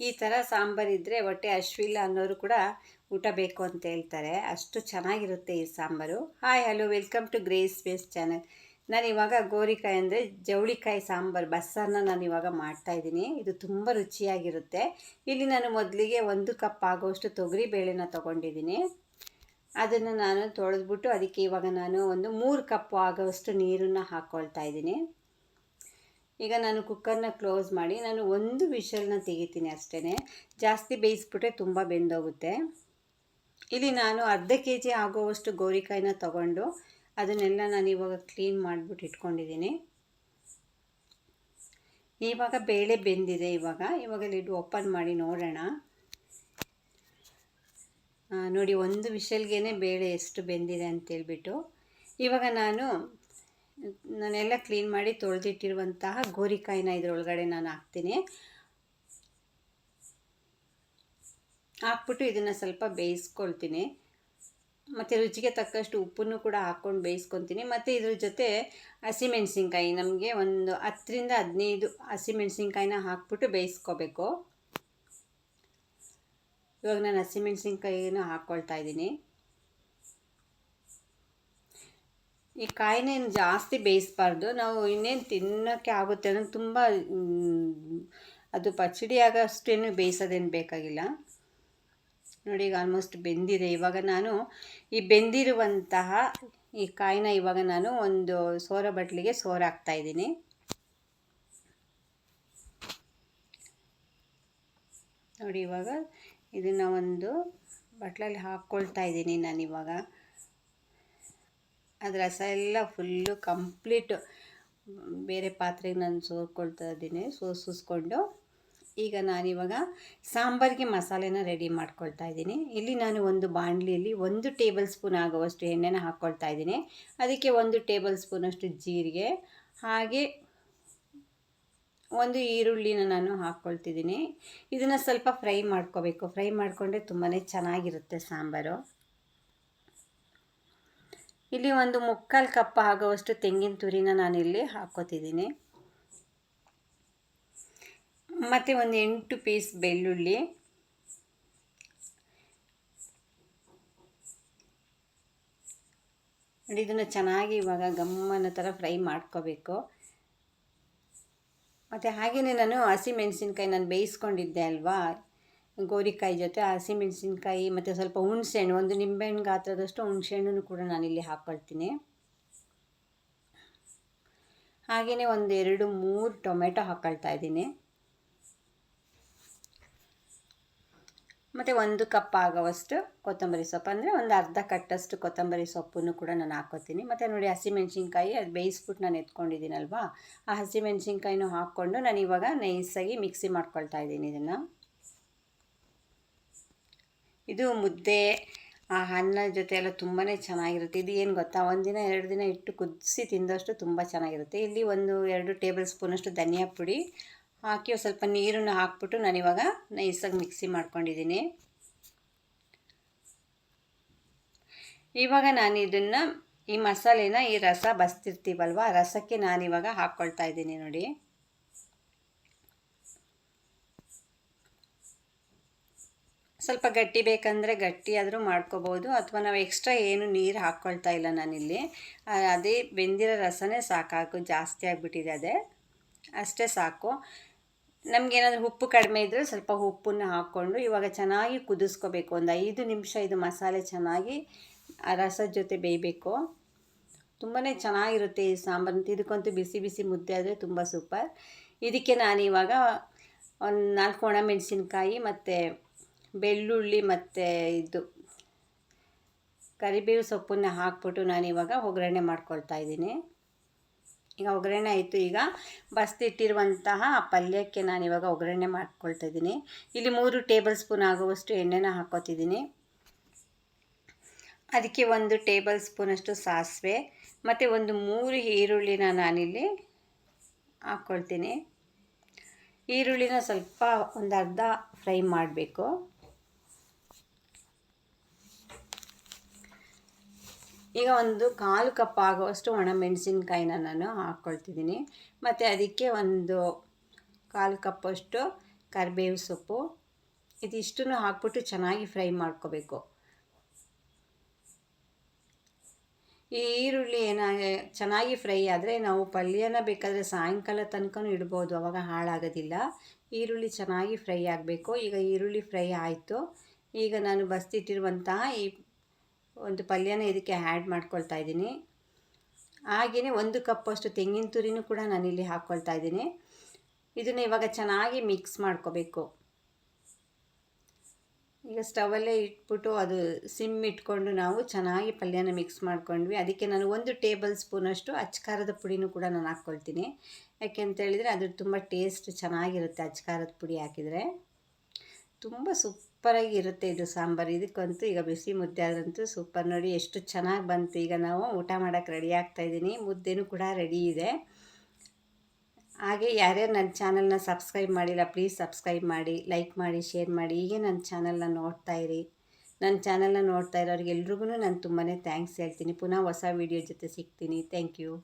ಈ ಥರ ಸಾಂಬಾರಿದ್ದರೆ ಹೊಟ್ಟೆ ಅಶ್ವಿಲ್ಲ ಅನ್ನೋರು ಕೂಡ ಊಟ ಬೇಕು ಅಂತ ಹೇಳ್ತಾರೆ. ಅಷ್ಟು ಚೆನ್ನಾಗಿರುತ್ತೆ ಈ sambar. Hi hello welcome to Grace Base channel ನಾನು ಇವಾಗ ಗೋರಿಕಾಯಿ ಅಂದರೆ ಜವಳಿಕಾಯಿ ಸಾಂಬಾರು, ಬಸ್ಸನ್ನು ನಾನು ಇವಾಗ ಮಾಡ್ತಾಯಿದ್ದೀನಿ ಇದು ತುಂಬ ರುಚಿಯಾಗಿರುತ್ತೆ. ಇಲ್ಲಿ ನಾನು ಮೊದಲಿಗೆ ಒಂದು ಕಪ್ ಆಗೋಷ್ಟು ತೊಗರಿ ಬೇಳೆನ ತೊಗೊಂಡಿದ್ದೀನಿ. ಅದನ್ನು ನಾನು ತೊಳೆದ್ಬಿಟ್ಟು ಅದಕ್ಕೆ ಇವಾಗ ನಾನು ಒಂದು ಮೂರು ಕಪ್ ಆಗೋಷ್ಟು ನೀರನ್ನು ಹಾಕ್ಕೊಳ್ತಾ ಇದ್ದೀನಿ. ಈಗ ನಾನು ಕುಕ್ಕರ್ನ ಕ್ಲೋಸ್ ಮಾಡಿ ನಾನು ಒಂದು ವಿಷಲ್ನ ತೆಗಿತೀನಿ ಅಷ್ಟೇ ಜಾಸ್ತಿ ಬೇಯಿಸ್ಬಿಟ್ರೆ ತುಂಬ ಬೆಂದೋಗುತ್ತೆ. ಇಲ್ಲಿ ನಾನು ಅರ್ಧ ಕೆ ಜಿ ಆಗುವಷ್ಟು ಗೋರಿಕಾಯಿನ ತಗೊಂಡು ಅದನ್ನೆಲ್ಲ ನಾನು ಇವಾಗ ಕ್ಲೀನ್ ಮಾಡಿಬಿಟ್ಟು ಇಟ್ಕೊಂಡಿದ್ದೀನಿ. ಇವಾಗ ಬೇಳೆ ಬೆಂದಿದೆ ಇವಾಗ. ಇವಾಗ ಲಿಡ್ ಓಪನ್ ಮಾಡಿ ನೋಡೋಣ. ನೋಡಿ ಒಂದು ವಿಷಲ್ಗೇ ಬೇಳೆ ಎಷ್ಟು ಬೆಂದಿದೆ ಅಂತೇಳ್ಬಿಟ್ಟು. ಇವಾಗ ನಾನು ನಾನೆಲ್ಲ ಕ್ಲೀನ್ ಮಾಡಿ ತೊಳೆದಿಟ್ಟಿರುವಂತಹ ಗೋರಿಕಾಯಿನ ಇದರೊಳಗಡೆ ನಾನು ಹಾಕ್ತೀನಿ. ಹಾಕ್ಬಿಟ್ಟು ಇದನ್ನು ಸ್ವಲ್ಪ ಬೇಯಿಸ್ಕೊಳ್ತೀನಿ. ಮತ್ತು ರುಚಿಗೆ ತಕ್ಕಷ್ಟು ಉಪ್ಪನ್ನು ಕೂಡ ಹಾಕ್ಕೊಂಡು ಬೇಯಿಸ್ಕೊತೀನಿ ಮತ್ತು ಇದ್ರ ಜೊತೆ ಹಸಿಮೆಣಸಿನ್ಕಾಯಿ ನಮಗೆ ಒಂದು ಹತ್ತರಿಂದ ಹದಿನೈದು ಹಸಿಮೆಣಸಿನ್ಕಾಯಿನ ಹಾಕ್ಬಿಟ್ಟು ಬೇಯಿಸ್ಕೋಬೇಕು. ಇವಾಗ ನಾನು ಹಸಿಮೆಣಸಿನ್ಕಾಯಿನ ಹಾಕ್ಕೊಳ್ತಾ ಇದ್ದೀನಿ. ಈ ಕಾಯಿನೇನು ಜಾಸ್ತಿ ಬೇಯಿಸ್ಬಾರ್ದು. ನಾವು ಇನ್ನೇನು ತಿನ್ನೋಕ್ಕೆ ಆಗುತ್ತೆ ಅಂದರೆ ತುಂಬ ಅದು ಪಚಡಿ ಆಗೋಷ್ಟೇನು ಬೇಯಿಸೋದೇನು ಬೇಕಾಗಿಲ್ಲ. ನೋಡಿ, ಈಗ ಆಲ್ಮೋಸ್ಟ್ ಬೆಂದಿದೆ. ಇವಾಗ ನಾನು ಈ ಬೆಂದಿರುವಂತಹ ಈ ಕಾಯಿನ ಇವಾಗ ನಾನು ಒಂದು ಸೋರ ಬಟ್ಲಿಗೆ ಸೋರ ಇದ್ದೀನಿ. ನೋಡಿ, ಇವಾಗ ಇದನ್ನು ಒಂದು ಬಟ್ಲಲ್ಲಿ ಹಾಕ್ಕೊಳ್ತಾ ಇದ್ದೀನಿ ನಾನಿವಾಗ. ಅದು ರಸ ಎಲ್ಲ ಫುಲ್ಲು ಕಂಪ್ಲೀಟ್ ಬೇರೆ ಪಾತ್ರೆಗೆ ನಾನು ಸೋರ್ಕೊಳ್ತಾ ಇದ್ದೀನಿ ಸೋಸಿಸ್ಕೊಂಡು ಈಗ ನಾನಿವಾಗ ಸಾಂಬಾರಿಗೆ ಮಸಾಲೆನ ರೆಡಿ ಮಾಡ್ಕೊಳ್ತಾ ಇದ್ದೀನಿ. ಇಲ್ಲಿ ನಾನು ಒಂದು ಬಾಣಲಿಯಲ್ಲಿ ಒಂದು ಟೇಬಲ್ ಸ್ಪೂನ್ ಆಗುವಷ್ಟು ಎಣ್ಣೆನ ಹಾಕ್ಕೊಳ್ತಾ ಇದ್ದೀನಿ. ಅದಕ್ಕೆ ಒಂದು ಟೇಬಲ್ ಸ್ಪೂನಷ್ಟು ಜೀರಿಗೆ, ಹಾಗೆ ಒಂದು ಈರುಳ್ಳಿನ ನಾನು ಹಾಕ್ಕೊಳ್ತಿದ್ದೀನಿ ಇದನ್ನು ಸ್ವಲ್ಪ ಫ್ರೈ ಮಾಡ್ಕೋಬೇಕು. ಫ್ರೈ ಮಾಡಿಕೊಂಡ್ರೆ ತುಂಬಾ ಚೆನ್ನಾಗಿರುತ್ತೆ ಸಾಂಬಾರು. ಇಲ್ಲಿ ಒಂದು ಮುಕ್ಕಾಲು ಕಪ್ ಆಗುವಷ್ಟು ತೆಂಗಿನ ತುರಿನ ನಾನಿಲ್ಲಿ ಹಾಕ್ಕೋತಿದ್ದೀನಿ. ಮತ್ತು ಒಂದು ಎಂಟು ಪೀಸ್ ಬೆಳ್ಳುಳ್ಳಿ. ನೋಡಿ, ಇದನ್ನು ಚೆನ್ನಾಗಿ ಇವಾಗ ಗಮ್ಮನ ಥರ ಫ್ರೈ ಮಾಡ್ಕೋಬೇಕು. ಮತ್ತು ಹಾಗೆಯೇ ನಾನು ಹಸಿಮೆಣಸಿನ್ಕಾಯಿ ನಾನು ಬೇಯಿಸ್ಕೊಂಡಿದ್ದೆ ಅಲ್ವಾ? ಗೋರಿಕಾಯಿ ಜೊತೆ ಹಸಿಮೆಣಸಿನ್ಕಾಯಿ, ಮತ್ತು ಸ್ವಲ್ಪ ಹುಣಸೆಹಣ್ಣು, ಒಂದು ನಿಂಬೆಹಣ್ಣು ಗಾತ್ರದಷ್ಟು ಹುಣಸೆಹಣ್ಣು ಕೂಡ ನಾನಿಲ್ಲಿ ಹಾಕ್ಕೊಳ್ತೀನಿ ಹಾಗೆಯೇ ಒಂದು ಎರಡು ಮೂರು ಟೊಮೆಟೊ ಹಾಕ್ಕೊಳ್ತಾ ಇದ್ದೀನಿ. ಮತ್ತು ಒಂದು ಕಪ್ ಆಗೋವಷ್ಟು ಕೊತ್ತಂಬರಿ ಸೊಪ್ಪು, ಅಂದರೆ ಒಂದು ಅರ್ಧ ಕಟ್ಟಷ್ಟು ಕೊತ್ತಂಬರಿ ಸೊಪ್ಪನ್ನು ಕೂಡ ನಾನು ಹಾಕೋತೀನಿ ಮತ್ತು ನೋಡಿ ಹಸಿಮೆಣ್ಸಿನ್ಕಾಯಿ, ಅದು ಬೇಯಿಸ್ಬಿಟ್ಟು ನಾನು ಎತ್ಕೊಂಡಿದ್ದೀನಲ್ವಾ? ಆ ಹಸಿಮೆಣ್ಸಿನ್ಕಾಯಿನೂ ಹಾಕ್ಕೊಂಡು ನಾನು ಇವಾಗ ನೈಸಾಗಿ ಮಿಕ್ಸಿ ಮಾಡ್ಕೊಳ್ತಾ ಇದ್ದೀನಿ ಇದನ್ನು. ಇದು ಮುದ್ದೆ, ಆ ಅನ್ನ ಜೊತೆ ಎಲ್ಲ ತುಂಬಾ ಚೆನ್ನಾಗಿರುತ್ತೆ. ಇದು ಏನು ಗೊತ್ತಾ? ಒಂದಿನ ಎರಡು ದಿನ ಇಟ್ಟು ಕುದಿಸಿ ತಿಂದಷ್ಟು ತುಂಬ ಚೆನ್ನಾಗಿರುತ್ತೆ. ಇಲ್ಲಿ ಒಂದು ಎರಡು ಟೇಬಲ್ ಸ್ಪೂನಷ್ಟು ಧನಿಯಾ ಪುಡಿ ಹಾಕಿ ಸ್ವಲ್ಪ ನೀರನ್ನು ಹಾಕ್ಬಿಟ್ಟು ನಾನಿವಾಗ ನೈಸಾಗಿ ಮಿಕ್ಸಿ ಮಾಡ್ಕೊಂಡಿದ್ದೀನಿ. ಇವಾಗ ನಾನು ಇದನ್ನು ಈ ಮಸಾಲೆನ ಈ ರಸ ಬಸ್ತಿರ್ತೀವಲ್ವ? ರಸಕ್ಕೆ ನಾನಿವಾಗ ಹಾಕ್ಕೊಳ್ತಾ ಇದ್ದೀನಿ ನೋಡಿ. ಸ್ವಲ್ಪ ಗಟ್ಟಿ ಬೇಕಂದರೆ ಗಟ್ಟಿ ಆದರೂ ಮಾಡ್ಕೋಬೋದು. ಅಥವಾ ನಾವು ಎಕ್ಸ್ಟ್ರಾ ಏನು ನೀರು ಹಾಕ್ಕೊಳ್ತಾ ಇಲ್ಲ ನಾನಿಲ್ಲಿ. ಅದೇ ಬೆಂದಿರೋ ರಸನೇ ಸಾಕಾಕು ಜಾಸ್ತಿ ಆಗಿಬಿಟ್ಟಿದೆ ಅದೇ. ಅಷ್ಟೇ ಸಾಕು. ನಮಗೇನಾದರೂ ಉಪ್ಪು ಕಡಿಮೆ ಇದ್ದರೆ ಸ್ವಲ್ಪ ಉಪ್ಪನ್ನು ಹಾಕ್ಕೊಂಡು ಇವಾಗ ಚೆನ್ನಾಗಿ ಕುದಿಸ್ಕೋಬೇಕು. ಒಂದು ಐದು ನಿಮಿಷ ಇದು ಮಸಾಲೆ ಚೆನ್ನಾಗಿ ಆ ರಸದ ಜೊತೆ ಬೇಯಬೇಕು. ತುಂಬಾ ಚೆನ್ನಾಗಿರುತ್ತೆ ಈ ಸಾಂಬಾರು. ಇದಕ್ಕಂತೂ ಬಿಸಿ ಬಿಸಿ ಮುದ್ದೆ ಆದರೆ ತುಂಬ ಸೂಪರ್. ಇದಕ್ಕೆ ನಾನಿವಾಗ ಒಂದು ನಾಲ್ಕು ಒಣ ಮೆಣಸಿನ್ಕಾಯಿ ಮತ್ತು ಬೆಳ್ಳುಳ್ಳಿ ಮತ್ತು ಇದು ಕರಿಬೇವು ಸೊಪ್ಪನ್ನು ಹಾಕ್ಬಿಟ್ಟು ಇವಾಗ ಒಗ್ಗರಣೆ ಮಾಡ್ಕೊಳ್ತಾ ಇದ್ದೀನಿ. ಈಗ ಒಗ್ಗರಣೆ ಆಯಿತು. ಈಗ ಬಸ್ತಿಟ್ಟಿರುವಂತಹ ಪಲ್ಯಕ್ಕೆ ನಾನು ಇವಾಗ ಒಗ್ಗರಣೆ ಮಾಡ್ಕೊಳ್ತಾ ಇದ್ದೀನಿ. ಇಲ್ಲಿ ಮೂರು ಟೇಬಲ್ ಸ್ಪೂನ್ ಆಗುವಷ್ಟು ಎಣ್ಣೆನ ಹಾಕೋತಿದ್ದೀನಿ. ಅದಕ್ಕೆ ಒಂದು ಟೇಬಲ್ ಸ್ಪೂನಷ್ಟು ಸಾಸಿವೆ ಮತ್ತು ಒಂದು ಮೂರು ಈರುಳ್ಳಿನ ನಾನಿಲ್ಲಿ ಹಾಕ್ಕೊಳ್ತೀನಿ ಈರುಳ್ಳಿನ ಸ್ವಲ್ಪ ಒಂದು ಅರ್ಧ ಫ್ರೈ ಮಾಡಬೇಕು. ಈಗ ಒಂದು ಕಾಲು ಕಪ್ ಆಗುವಷ್ಟು ಒಣ ಮೆಣಸಿನ್ಕಾಯಿನ ನಾನು ಹಾಕ್ಕೊಳ್ತಿದ್ದೀನಿ. ಮತ್ತು ಅದಕ್ಕೆ ಒಂದು ಕಾಲು ಕಪ್ಪಷ್ಟು ಕರಿಬೇವು ಸೊಪ್ಪು. ಇದಿಷ್ಟನ್ನು ಹಾಕ್ಬಿಟ್ಟು ಚೆನ್ನಾಗಿ ಫ್ರೈ ಮಾಡ್ಕೋಬೇಕು. ಈ ಈರುಳ್ಳಿ ಏನ, ಚೆನ್ನಾಗಿ ಫ್ರೈ ಆದರೆ ನಾವು ಪಲ್ಯನ ಬೇಕಾದರೆ ಸಾಯಂಕಾಲ ತನಕನೂ ಇಡ್ಬೋದು, ಅವಾಗ ಹಾಳಾಗೋದಿಲ್ಲ. ಈರುಳ್ಳಿ ಚೆನ್ನಾಗಿ ಫ್ರೈ ಆಗಬೇಕು. ಈಗ ಈರುಳ್ಳಿ ಫ್ರೈ ಆಯಿತು. ಈಗ ನಾನು ಬಸ್ತಿಟ್ಟಿರುವಂತಹ ಈ ಒಂದು ಪಲ್ಯನ ಇದಕ್ಕೆ ಆ್ಯಡ್ ಮಾಡ್ಕೊಳ್ತಾ ಇದ್ದೀನಿ. ಹಾಗೆಯೇ ಒಂದು ಕಪ್ಪಷ್ಟು ತೆಂಗಿನ ತುರಿನೂ ಕೂಡ ನಾನು ಇಲ್ಲಿ ಹಾಕ್ಕೊಳ್ತಾ ಇದ್ದೀನಿ. ಇದನ್ನು ಇವಾಗ ಚೆನ್ನಾಗಿ ಮಿಕ್ಸ್ ಮಾಡ್ಕೋಬೇಕು. ಈಗ ಸ್ಟವಲ್ಲೇ ಇಟ್ಬಿಟ್ಟು ಅದು ಸಿಮ್ ಇಟ್ಕೊಂಡು ನಾವು ಚೆನ್ನಾಗಿ ಪಲ್ಯನ ಮಿಕ್ಸ್ ಮಾಡ್ಕೊಂಡ್ವಿ. ಅದಕ್ಕೆ ನಾನು ಒಂದು ಟೇಬಲ್ ಸ್ಪೂನಷ್ಟು ಅಚ್ಕಾರದ ಪುಡಿನೂ ಕೂಡ ನಾನು ಹಾಕ್ಕೊಳ್ತೀನಿ ಯಾಕೆ ಅಂತ ಹೇಳಿದರೆ ಅದ್ರ ತುಂಬ ಟೇಸ್ಟ್ ಚೆನ್ನಾಗಿರುತ್ತೆ ಅಚ್ಕಾರದ ಪುಡಿ ಹಾಕಿದರೆ. ತುಂಬ ಸೂಪರಾಗಿ ಇರುತ್ತೆ ಇದು ಸಾಂಬಾರು. ಇದಕ್ಕಂತೂ ಈಗ ಬಿಸಿ ಮುದ್ದೆ ಆದ್ರಂತೂ ಸೂಪರ್. ನೋಡಿ ಎಷ್ಟು ಚೆನ್ನಾಗಿ ಬಂತು. ಈಗ ನಾವು ಊಟ ಮಾಡೋಕ್ಕೆ ರೆಡಿ ಆಗ್ತಾಯಿದ್ದೀನಿ ಮುದ್ದೆನೂ ಕೂಡ ರೆಡಿ ಇದೆ. ಹಾಗೆ ಯಾರ್ಯಾರು ನನ್ನ ಚಾನಲ್ನ ಸಬ್ಸ್ಕ್ರೈಬ್ ಮಾಡಿಲ್ಲ ಪ್ಲೀಸ್ ಸಬ್ಸ್ಕ್ರೈಬ್ ಮಾಡಿ ಲೈಕ್ ಮಾಡಿ ಶೇರ್ ಮಾಡಿ. ಹೀಗೆ ನನ್ನ ಚಾನಲ್ನ ನೋಡ್ತಾ ಇರಿ. ನನ್ನ ಚಾನಲ್ನ ನೋಡ್ತಾ ಇರೋರಿಗೆಲ್ರಿಗೂ ನಾನು ತುಂಬಾ ಥ್ಯಾಂಕ್ಸ್ ಹೇಳ್ತೀನಿ. ಪುನಃ ಹೊಸ ವೀಡಿಯೋ ಜೊತೆ ಸಿಗ್ತೀನಿ. Thank you